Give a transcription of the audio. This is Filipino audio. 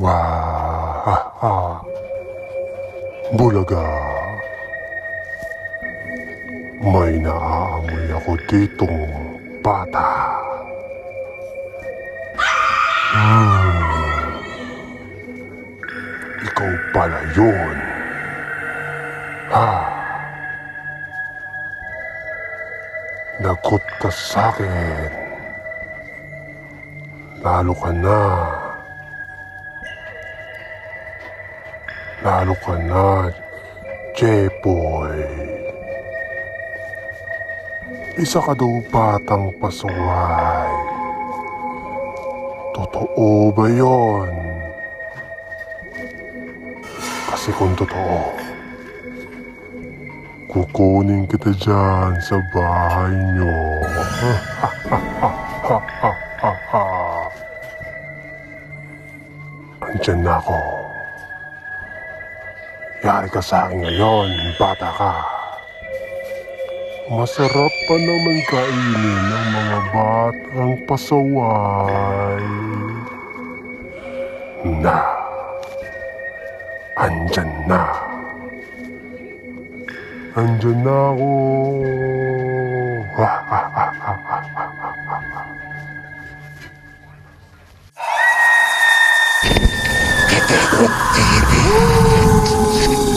와하하 Bulaga. May naaamoy ako ditong pata hmm. Ikaw pala yun. Ha? Nagot ka sa akin. Lalo ka na. Lalo ka na, Jepoy. Isa ka daw batang pasuway. Totoo ba yon? Kasi kung totoo, kukunin kita dyan sa bahay nyo. Andyan na ako. Yari ka sa akin ngayon, bata ka. Masarap pa naman kainin ng mga batang pasaway. Na. Andyan na. Andyan na ako. Oh, baby.